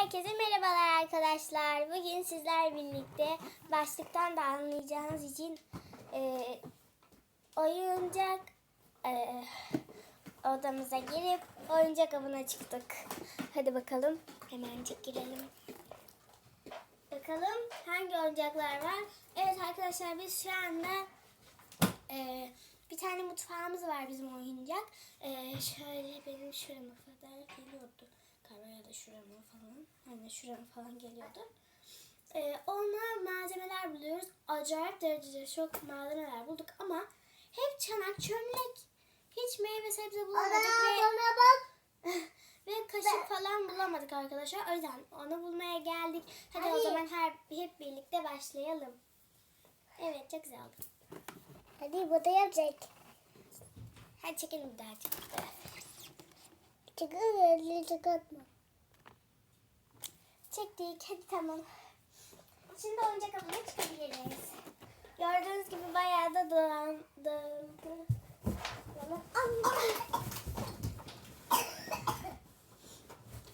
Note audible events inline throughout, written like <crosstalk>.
Herkese merhabalar arkadaşlar. Bugün sizler birlikte başlıktan da anlayacağınız için e, oyuncak e, odamıza girip oyuncak avına çıktık. Hadi bakalım hemencik girelim. Bakalım hangi oyuncaklar var. Evet arkadaşlar biz şu anda e, bir tane mutfağımız var bizim oyuncak. E, şöyle benim şurama kadar geliyordu. Da şurama falan. Hani şurama falan geliyordu. E, ona malzemeler buluyoruz. Acayip derecede çok malzemeler bulduk ama hep çanak, çömlek. Hiç meyve sebze bulamadık ve, bana bak. <laughs> ve kaşık falan bulamadık arkadaşlar. O yüzden onu bulmaya geldik. Hadi, o Hadi. zaman her hep birlikte başlayalım. Evet çok güzel oldu. Hadi bu da yapacak. Hadi çekelim bir daha çıktı. Çıkın elini çıkartma. Çektik. Hadi tamam. Şimdi oyuncak avına çıkabiliriz. Gördüğünüz gibi bayağı da dağıldı.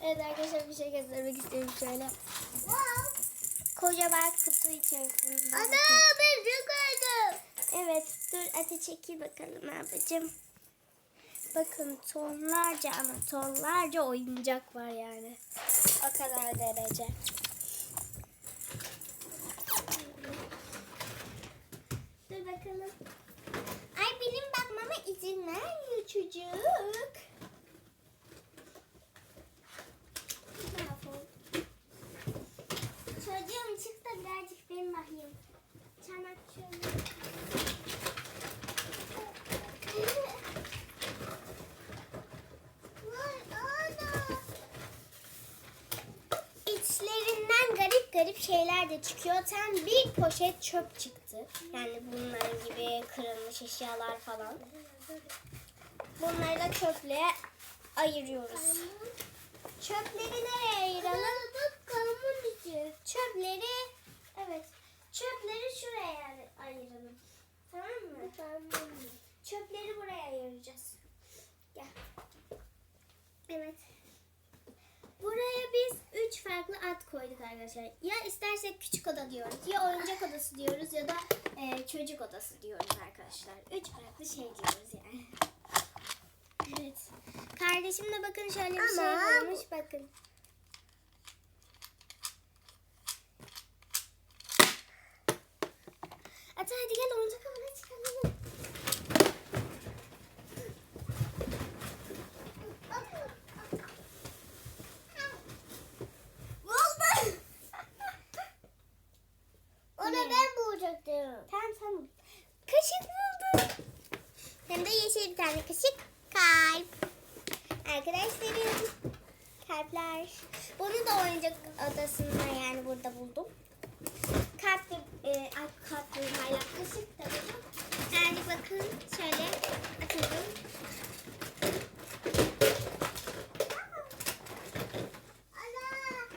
Evet arkadaşlar bir şey göstermek istiyorum şöyle. Kocaman kutu içerisinde. Ana ben çıkardım. Evet dur ate çekil bakalım abicim. Bakın tonlarca ama tonlarca oyuncak var yani. O kadar derece. Dur bakalım. Ay benim bakmama izin vermiyor çocuk. Mahvoldum. Çocuğum çık da birazcık benim bakayım. Çanak şöyle. İçlerinden garip garip şeyler de çıkıyor. Tam bir poşet çöp çıktı. Yani bunların gibi kırılmış eşyalar falan. Bunları da çöplüğe ayırıyoruz. Çöpleri nereye ayıralım? kalmun içi. Çöpleri evet. Çöpleri şuraya ayıralım. Tamam mı? Çöpleri buraya ayıracağız. Gel. Evet. Buraya biz üç farklı ad koyduk arkadaşlar. Ya istersek küçük oda diyoruz, ya oyuncak odası diyoruz ya da e, çocuk odası diyoruz arkadaşlar. Üç farklı şey diyoruz yani. Evet. Kardeşim de bakın şöyle bir şey Ama- bulmuş bakın. Ata hadi gel oyuncak avına çıkalım. Buldu. Onu Ne? ben bulacaktım. Tamam tamam. Kaşık buldum. Hem de yeşil bir tane kaşık. Kalp. Arkadaşlarım. Kalpler. Bunu da oyuncak odasında yani burada buldum. Kalp ve e, ay, kalp ve hala kaşık da buldum. Yani bakın şöyle açalım.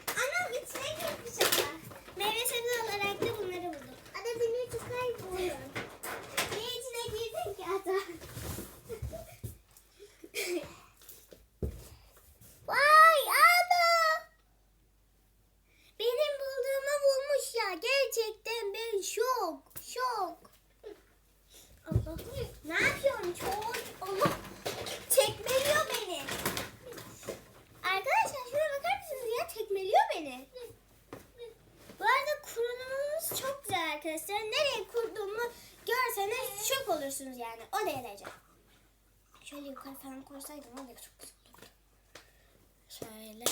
Anam içine girmiş ama. Meyve sebze olarak da bunları buldum. Hadi beni çıkar buluyor. Niye içine girdin ki ata? Vay ana. Benim bulduğumu bulmuş ya. Gerçekten ben şok. Şok. Allah. Ne yapıyorsun çok? Allah. Tekmeliyor beni. Arkadaşlar şuraya bakar mısınız ya? Tekmeliyor beni. Bu arada kurulumumuz çok güzel arkadaşlar. Nereye kurduğumu şok olursunuz yani. O derece. Şöyle yukarı falan koysaydım var ya çok güzel olurdu. Şöyle.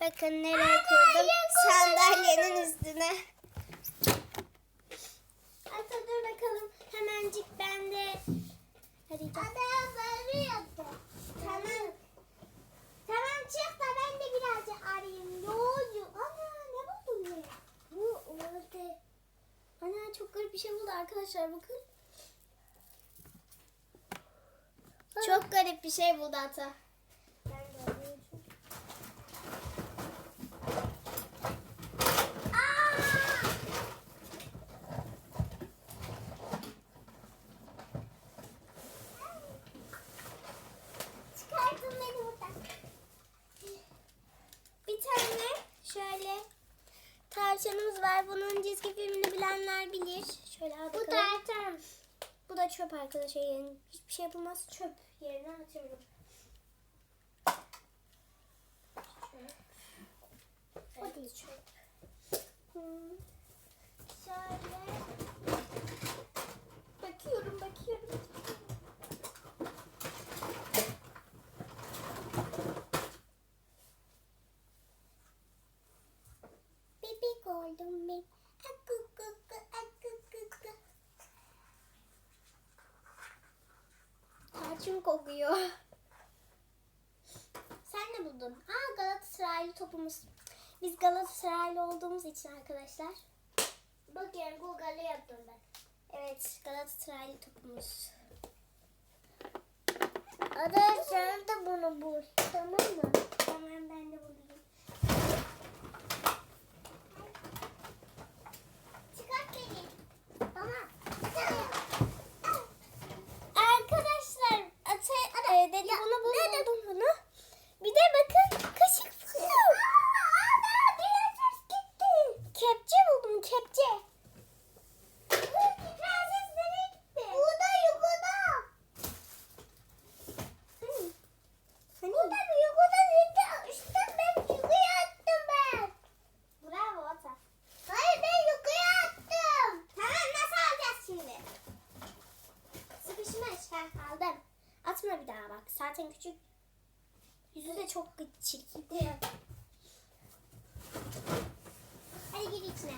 Bakın nereye kurdum. Sandalyenin üstüne. Ata dur bakalım. Hemencik ben de. Hadi gel. Ana böyle yaptı. Tamam. Tamam çık da ben de birazcık arayayım. Yolcu. Ana ne buldun ne? Bu oldu. Ana çok garip bir şey buldu arkadaşlar bakın. Çok garip bir şey buldu Ata. Tavşanımız var. Bunun çizgi filmini bilenler bilir. Şöyle al Bu tartan. Bu da çöp arkadaşlar. Yani hiçbir şey yapılmaz. Çöp yerine atıyorum. Çöp. Evet, çöp. Hmm. Şöyle. Bakıyorum, bakıyorum. Bebek oldum ben. Akı Tarçın kokuyor. Sen ne buldun? Aa Galatasaraylı topumuz. Biz Galatasaraylı olduğumuz için arkadaşlar. Bakın Google'ı yaptım ben. Evet Galatasaraylı topumuz. Ada sen de bunu bul. Tamam mı? Tamam ben de bulayım. Çıkart beni. Tamam. Arkadaşlar bunu buldum bunu. Bir de bakın kaşık buldum. Ada biraz ses gitti. Kepçe buldum kepçe. Prenses nereye gitti? Burada yukarıda. Hani? Hani? Burada bir yukarıda gitti. İşte ben yukarıya attım ben. Bravo Ata. Hayır ben yukarıya attım. Tamam nasıl alacağız şimdi? Sıkışmış. Ha, aldım. Atma bir daha bak. Zaten küçük. Yüzü de çok çirkin. Hadi gir içine.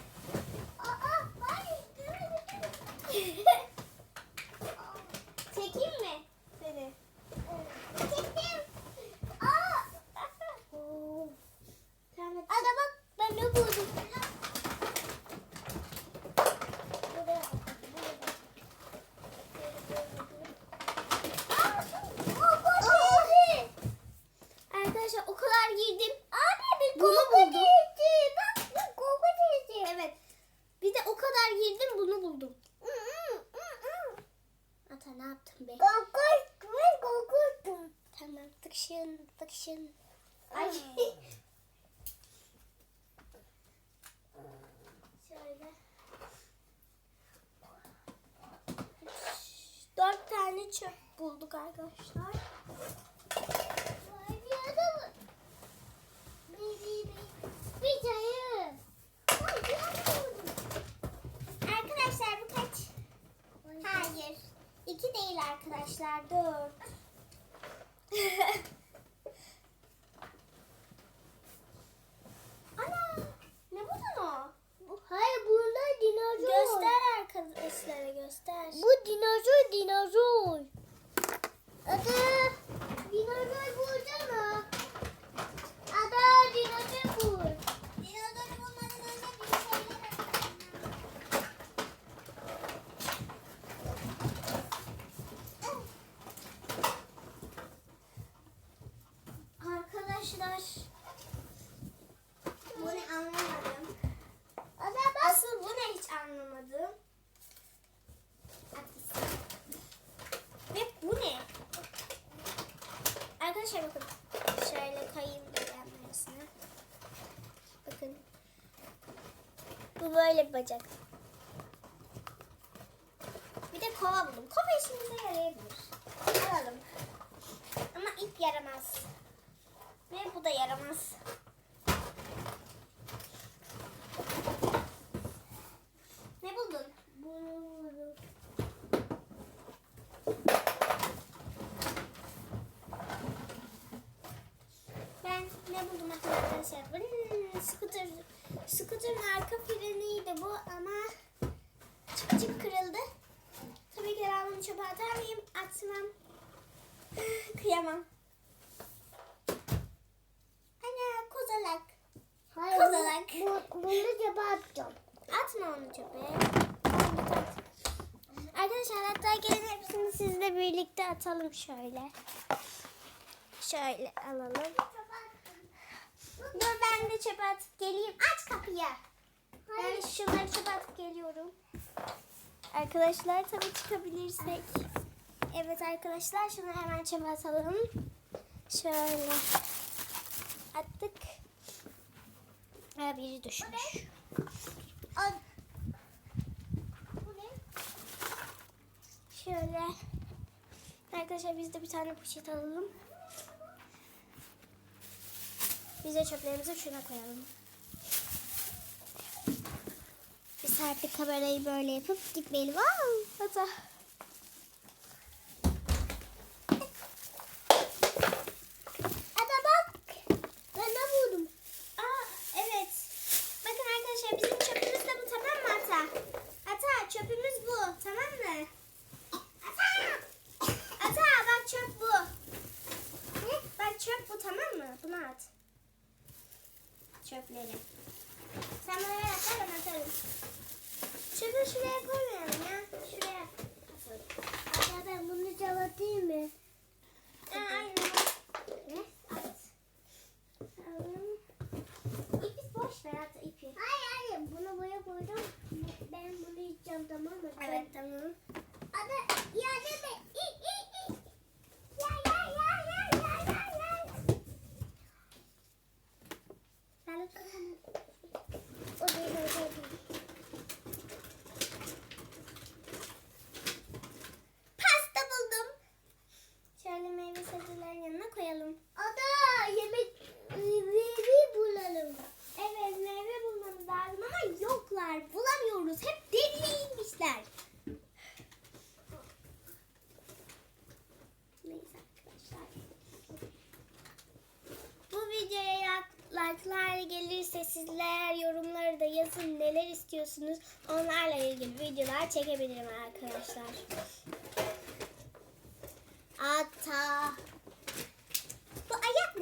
Aa, hayır. Çekeyim mi seni? Çektim. Aa. Tamam hadi. Ada bak ben ne buldum. Buraya. Aa, Arkadaşlar o kadar girdim. Abi bir Bunu koku buldum. girdi. Bak bir koku girdi. Evet. Bir de o kadar girdim bunu buldum. Hı, hı, hı, hı. Ata ne yaptın be? Koku, ben kokurdum. Tıkşın tıkşın. Ay. Ay. <laughs> Şöyle. Dört tane çöp bulduk arkadaşlar. Arkadaşlar bu kaç? Hayır. İki değil arkadaşlar. Dört. Ana. Ne buldun o? Bu- Hayır bunlar dinozor. Göster arkadaşlara göster. Bu dinozor dinozor. Ada dinozor bulsana. Ada dinozor bul. Dinozoru bulmadan önce bir şeyler Arkadaşlar. Bu ne anlamadım. Ada bak. Asıl bu ne hiç anlamadım. Haklısın. Ve bu ne? Arkadaşlar bakın. Şöyle kayayım bir yanlarına. Bakın. Bu böyle bir bacak. Bir de kova buldum. Kova işimize yarayabilir. Alalım. Ama ip yaramaz. Ve bu da yaramaz. Ne buldun? Buldum. Ben ne buldum arkadaşlar? Hmm, scooter, scooter'ın arka freniydi bu ama çıp çıp kırıldı. Tabii ki bunu çöpe atar mıyım? Atmam. <laughs> Kıyamam. Ana kozalak. Hayır. Kozalak. Bu, bunu cebe atacağım. Atma onu çöpe. Arkadaşlar hatta gelin hepsini sizle birlikte atalım şöyle. Şöyle alalım. Dur ben de çöpe atıp geleyim. Aç kapıyı. Ben şunları çöpe atıp geliyorum. Arkadaşlar tabii çıkabilirsek. Evet arkadaşlar şunu hemen çöpe atalım. Şöyle attık. Ha biri düşmüş. Al. Bu ne? Şöyle. Arkadaşlar biz de bir tane poşet alalım. Biz de çöplerimizi şuna koyalım. Artık kamerayı böyle yapıp gitmeyelim. Wow, hata. Çöpleri. Sen buraya at ben atarım. Çöpü şuraya koymayalım ya. Şuraya. Ada ben bunu çalatayım mı? Aa, aynen. Ne? At. Alalım. İpi boş ver at ipi. Hayır hayır bunu buraya koydum. Ben bunu yiyeceğim tamam mı? Evet tamam. Ada yardım et. İ, i, i. Ya ya ya ya ya ya ya. Ben O değil o değil. Pasta buldum. Şöyle sebzelerin yanına koyalım. Ada yemek meyve bulalım. Evet meyve bulmamız lazım ama yoklar. Bulamıyoruz. Hep deliye inmişler. Neyse arkadaşlar. Bu videoya like'lar gelirse sizler yorumları da yazın neler istiyorsunuz. Onlarla ilgili videolar çekebilirim arkadaşlar. Ata.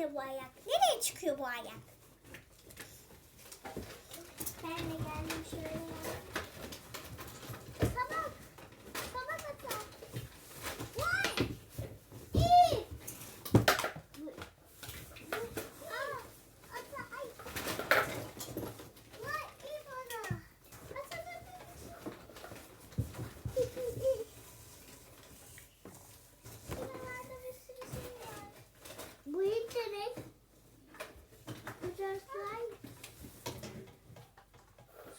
Ne bu ayak? Nereye çıkıyor bu ayak? Ben de geldim şöyle. Kabak. Kabak ata. Vay. İyi. Aa, ata ay. Vay iyi bana. Ata ata, ata. Şuralarda bir sürü şey var. Bu internet. Güzel slime.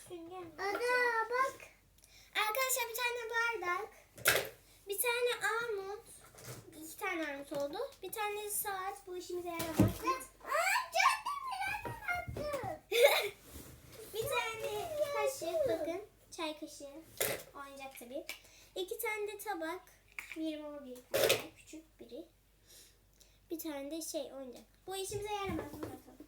Sünger. Ada bak. Arkadaşlar bir tane bardak. Bir tane armut. İki tane armut oldu. Bir tane saat. Bu işimize yaramaz. Aa, canım biraz attım. bir tane kaşık bakın. Çay kaşığı. Oyuncak tabii. İki tane de tabak. Bir mor bir tane. Küçük biri. Bir tane de şey oyuncak. Bu işimize yaramaz. Bunu atalım.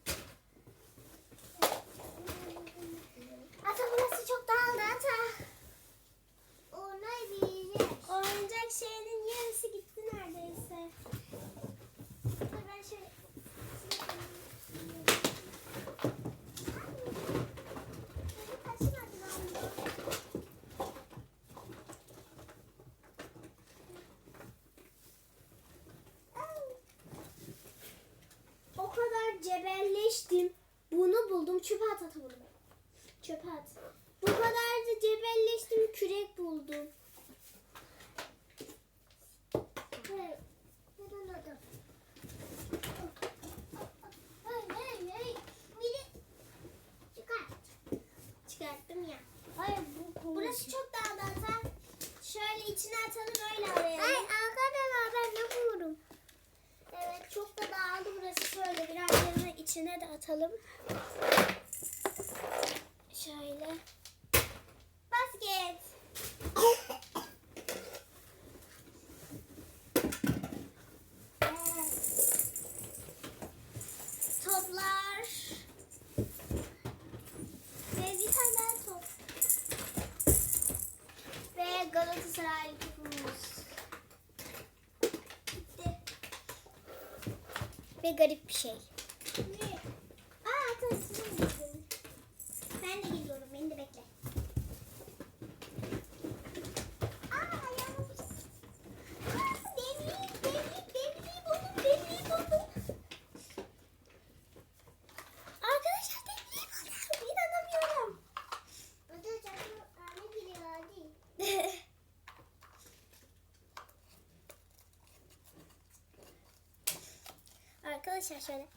Ata burası çok dağıldı Ata. Ona bir Oyuncak şeyinin yarısı gitti neredeyse. Dur ben şöyle... Taşımadı galiba. O kadar cebelleştim. Bunu buldum. Çöpe at ata bunu. Çöpe at. Bu kadar da cebelleştim. Kürek buldum. Hey, neden adam? Hey, hey, hey. Biri çıkar. Çıkarttım ya. Hayır, bu Burası çok dağıldı ata. Şöyle içine atalım öyle arayalım. Ay arkadaşlar ben ne bulurum? Evet çok da dağıldı burası. Şöyle biraz yanına içine de atalım. Şöyle. Basket. Toplar. Ve bir tane daha top. Ve Galatasaray topumuz. Garip bir şey. Ne? Aa arkadaşım gitsin. Ben de geliyorum. Beni de bekle. Aa ayağımı Aa demliği, demliği, demliği buldum, demliği buldum. Arkadaşlar demliği buldum. İnanamıyorum. O da canım anne biri hadi. Arkadaşlar şöyle.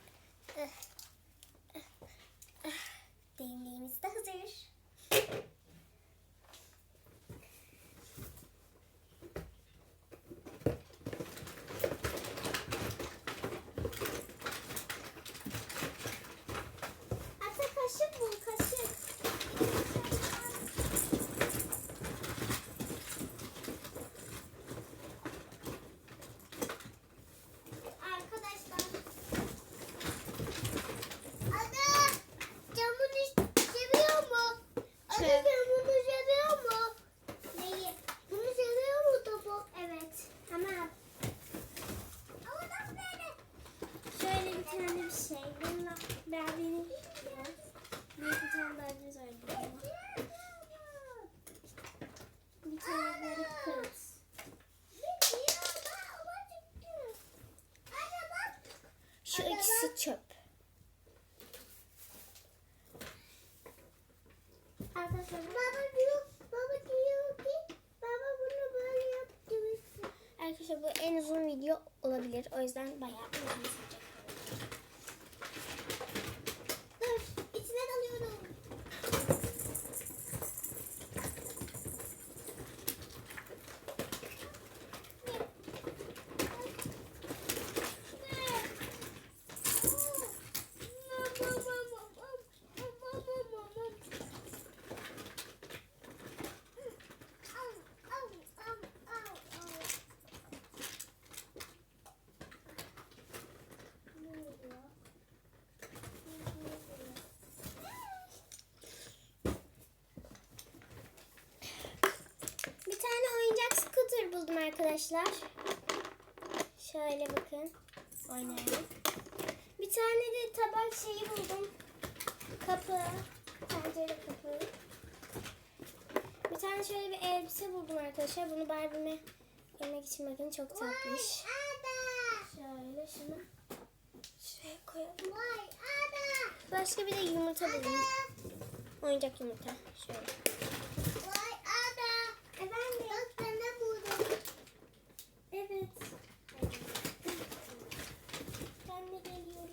Bir iki tane daha düz oynayalım. Bir tane böyle kız. Şu ikisi çöp. Arkadaşlar Baba diyor, baba diyor ki, baba bunu böyle yaptırırsın. Arkadaşlar en uzun video olabilir. O yüzden bayağı uzun sürecek. Dur, içine dalıyorum. Bir tane oyuncak scooter buldum arkadaşlar. Şöyle bakın. Oynayalım. Bir tane de tabak şeyi buldum. Kapı. Pencere kapı. Bir tane şöyle bir elbise buldum arkadaşlar. Bunu Barbie'me yemek için bakın çok tatlış. Şöyle şunu şuraya koyalım. Başka bir de yumurta buldum. Oyuncak yumurta. Şöyle. Efendim? Evet. Ben de geliyorum.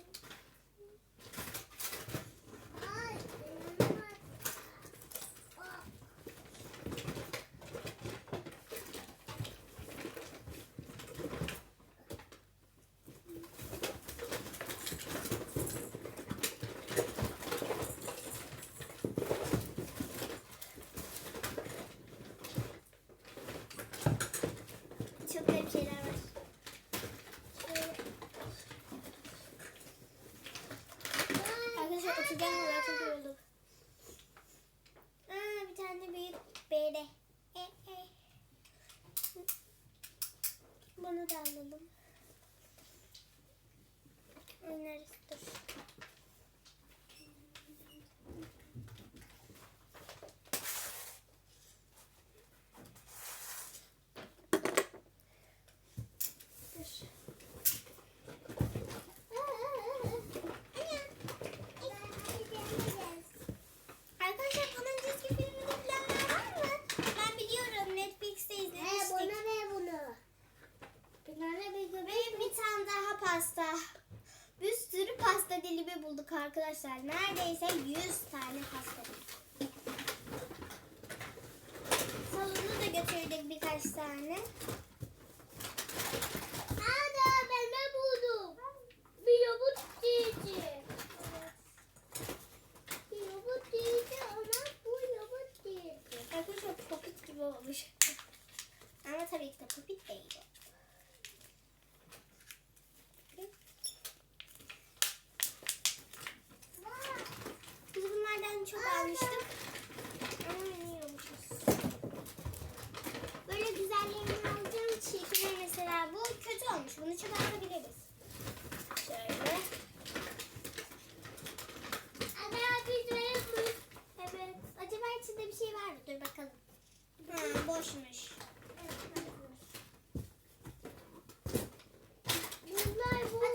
Çok garip şeyler var. Şöyle. Arkadaşlar oturacağım kadar çok yorulduk. Aa, bir tane büyük bere. E, e. Bunu da alalım. Oynarız dur. Dur. Arkadaşlar bunun çizgi filmini bilenler var mı? Ben biliyorum Netflix'te izlemiştik. Ve bir tane daha pasta. Bir sürü pasta dilimi bulduk arkadaşlar. Neredeyse 100 tane pasta dilimi. Salonu da götürdük birkaç tane. Arkadaşlar popit gibi olmuş. Ama tabii ki de popit değil. Biz bunlardan çok almıştık. Ama yiyormuşuz. Böyle güzellerini aldığım çirkinler mesela bu kötü olmuş. Bunu çıkartabiliriz. Şöyle. Evet. Acaba içinde bir şey var mı? Dur bakalım. Ha, boşmuş.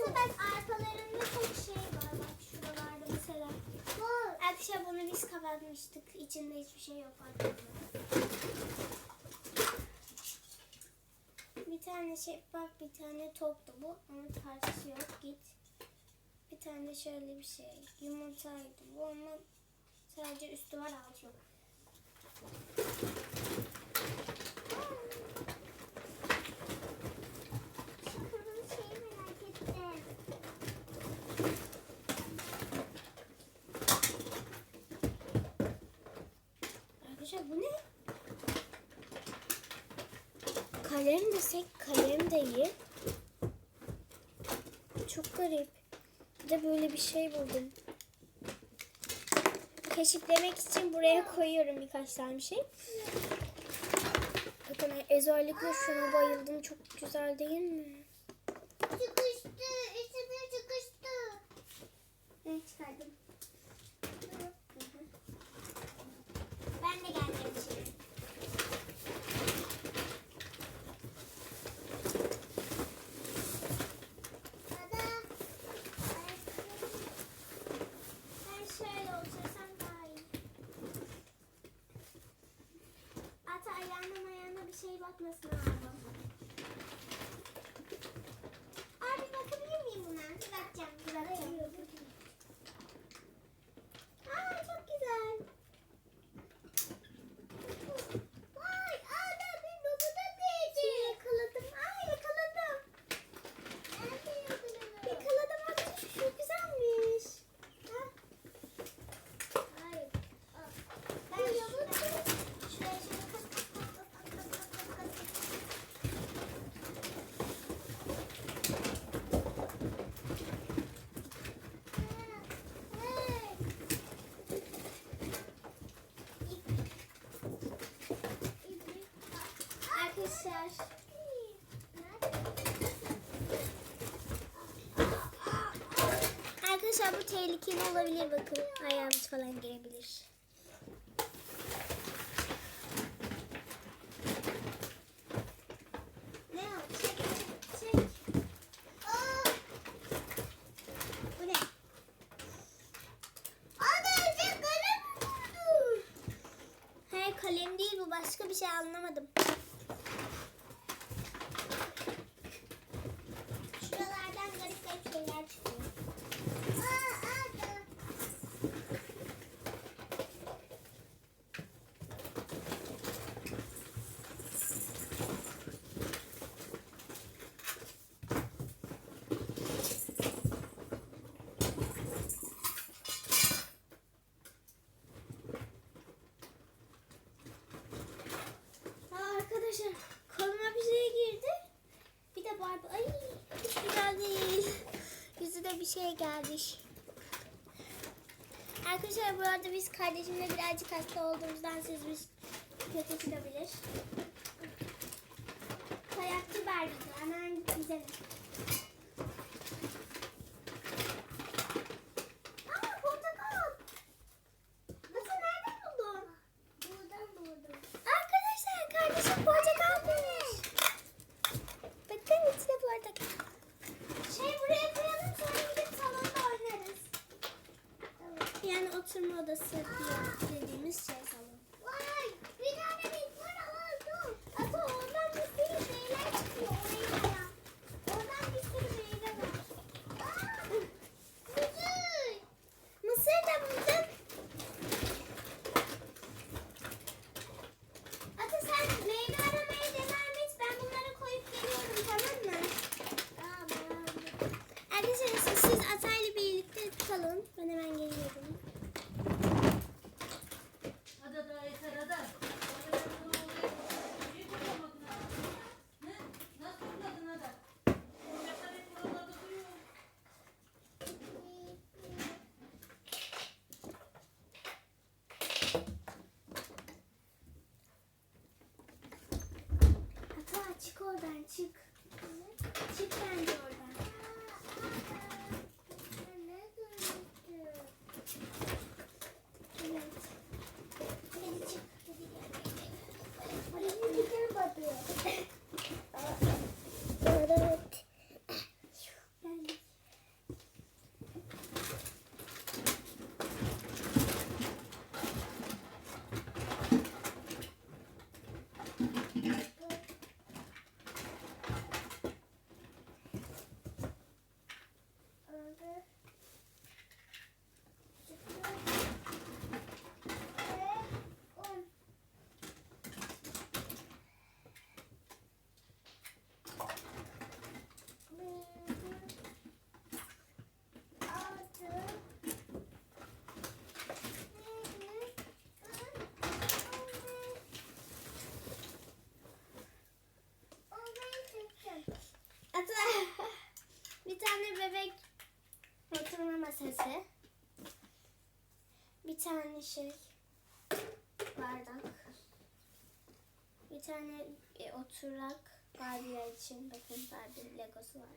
Hatta ben arkalarında çok şey var. Bak şuralarda mesela. Arkadaşlar bunu biz kapatmıştık. İçinde hiçbir şey yok arkadaşlar. Bir tane şeffaf bir tane toptu bu ama parçası yok git. Bir tane şöyle bir şey yumurtaydı bu ama sadece üstü var altı yok. Şu kırmızı şeyi merak ettim. Arkadaşlar bu ne? Kalem desek kalem değil. Çok garip. Bir de böyle bir şey buldum. Keşiflemek için buraya koyuyorum birkaç tane bir şey. Bakın özellikle şuna bayıldım. Çok güzel değil mi? Ne çıkardım? tehlikeli olabilir bakın. Ayağımız falan girebilir. Ne o? Çek, çek, kalem vurdu. Hayır kalem değil bu başka bir şey anlamadım. Ay hiç güzel. Yüzüne bir şey geldi. Arkadaşlar bu arada biz kardeşimle birazcık hasta olduğumuzdan sözümüz kötü çıkabilir. Kayakçı verdi. Hemen gidelim. tane bebek oturma masası. Bir tane şey bardak. Bir tane e, oturak Barbie için. Bakın Barbie legosu var.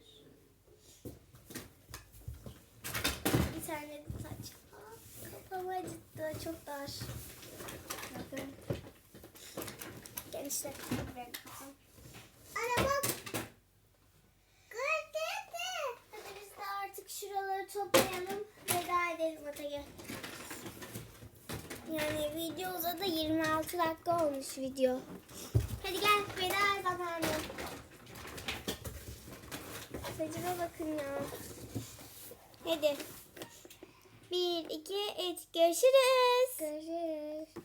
Bir tane saç. Ah, Aa, kafamı acıttı. Çok dar. Bakın. Genişlettim ben kafam. Ana. bunları toplayalım. Veda edelim odaya. Yani video uzadı 26 dakika olmuş video. Hadi gel veda zamanı. Saçıma bakın ya. Hadi. Bir, iki, üç. Görüşürüz. Görüşürüz.